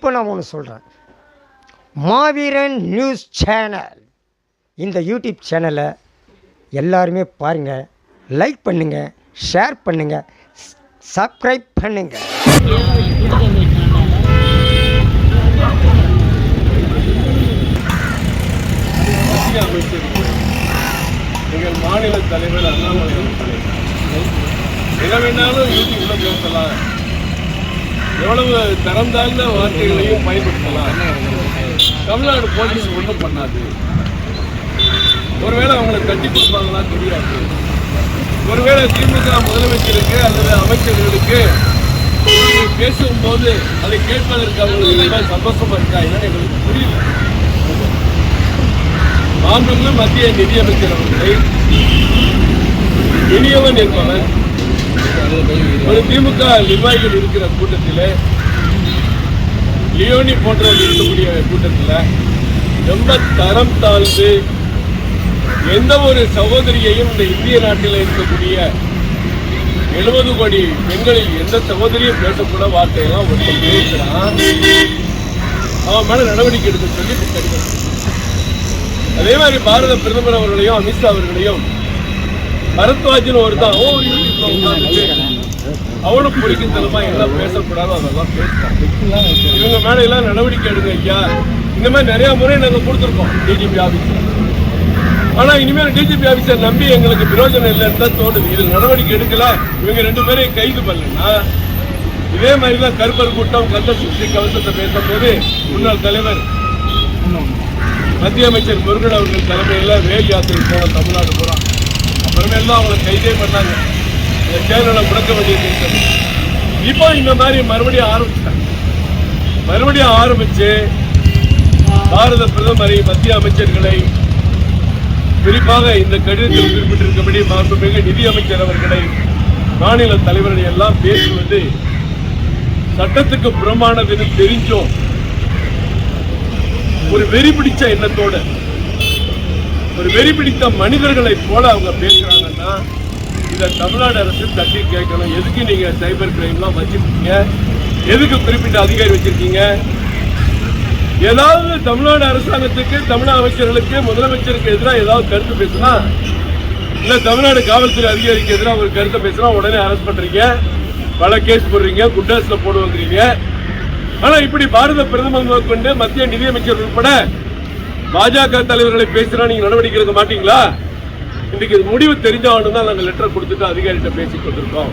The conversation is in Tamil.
இப்போ நான் ஒன்று சொல்கிறேன் மாவீரன் நியூஸ் சேனல். இந்த யூடியூப் சேனலை எல்லாருமே பாருங்கள் லைக் பண்ணுங்கள் ஷேர் பண்ணுங்கள் சப்ஸ்கிரைப் பண்ணுங்கள் எங்கள் மாநில தலைவர் அண்ணாமலை அவர்களே எதை யூடியூப்ல பேசலாம். எவ்வளவு தரம் தாழ்ந்த வார்த்தைகளையும் பயன்படுத்தலாம். தமிழ்நாடு போலீஸ் ஒன்றும் பண்ணாது. ஒருவேளை அவங்களை தட்டி கொடுப்பாங்களா தெரியாது. ஒருவேளை திமுக முதலமைச்சருக்கு அல்லது அமைச்சர்களுக்கு பேசும்போது அதை கேட்பதற்கு அவங்களுக்கு சந்தோஷமா இருக்கா என்னன்னு எங்களுக்கு புரியல. மாண்புமிகு மத்திய நிதியமைச்சர் அவர்களை இனியவன் என்பவன் ஒரு திமுக நிர்வாகிகள் இருக்கிற கூட்டத்தில் லியோனி போன்றவர்கள் இருக்கக்கூடிய கூட்டத்தில் ரொம்ப தரம் தாழ்ந்து எந்த ஒரு சகோதரியையும் இந்த இந்திய நாட்டில் இருக்கக்கூடிய எழுபது கோடி பெண்களில் எந்த சகோதரியும் பேசக்கூட வார்த்தையெல்லாம் ஒருத்தர் பேசுகிறான் அவன் மேல நடவடிக்கை எடுக்க சொல்லி அதே மாதிரி பாரத பிரதமர் அவர்களையும் அமித்ஷா அவர்களையும் பரத்வாஜின் ஒருத்தான் ஓ யூடியூப்ல பிடிக்கும் அவனும் பொறிக்கும் எல்லாம் பேசக்கூடாது அதெல்லாம் பேசுறான் இவங்க மேல எல்லாம் நடவடிக்கை எடுங்க ஐயா இந்த மாதிரி நிறைய முறை நாங்கள் கொடுத்துருக்கோம் டிஜிபி ஆஃபீஸர் ஆனா இனிமேல் டிஜிபி ஆஃபீஸர் நம்பி எங்களுக்கு பிரயோஜனம் இல்லைன்னு தான் தோணுது இதில் நடவடிக்கை எடுக்கல இவங்க ரெண்டு பேரையும் கைது பண்ணலன்னா இதே மாதிரி தான் கருப்பர் கூட்டம் கந்த சுற்றி கவசத்தை பேசும்போது முன்னாள் தலைவர் மத்திய அமைச்சர் முருகன் அவர்கள் தலைமையில் வேல் யாத்திரை போன தமிழ்நாடு போறான் எல்லாம் அவங்களை கைதே பண்ணாங்க இந்த சேனலை முடக்க வேண்டியது இருந்தது இப்போ இந்த மாதிரி மறுபடியும் ஆரம்பிச்சிட்டாங்க. மறுபடியும் ஆரம்பித்து பாரத பிரதமரை மத்திய அமைச்சர்களை குறிப்பாக இந்த கடிதத்தில் குறிப்பிட்டிருக்கபடி மாண்புமிகு நிதியமைச்சர் அவர்களை மாநில தலைவர்களை எல்லாம் பேசுவது சட்டத்துக்கு புறமானதுன்னு தெரிஞ்சோம். ஒரு வெறி பிடிச்ச எண்ணத்தோட ஒரு வெறி பிடித்த மனிதர்களை போல அவங்க பேசுறாங்கன்னா இதை தமிழ்நாடு அரசு தட்டி கேட்கணும். எதுக்கு நீங்க சைபர் கிரைம்லாம் வச்சிருக்கீங்க? எதுக்கு குறிப்பிட்ட அதிகாரி வச்சிருக்கீங்க? ஏதாவது தமிழ்நாடு அரசாங்கத்துக்கு தமிழக அமைச்சர்களுக்கு முதலமைச்சருக்கு எதிராக ஏதாவது கருத்து பேசுனா இல்ல தமிழ்நாடு காவல்துறை அதிகாரிக்கு எதிராக ஒரு கருத்தை பேசுனா உடனே அரெஸ்ட் பண்றீங்க. பல கேஸ் போடுறீங்க குண்டாஸ்ல வந்துறீங்க ஆனா இப்படி பாரத பிரதமர் கொண்டு மத்திய நிதியமைச்சர் உட்பட பாஜக தலைவர்களை பேசுறா நீங்க நடவடிக்கை எடுக்க மாட்டீங்களா? இன்னைக்கு இது முடிவு தெரிஞ்சவனு தான் நாங்கள் லெட்டர் கொடுத்துட்டு அதிகாரிகிட்ட பேசி கொண்டிருக்கோம்.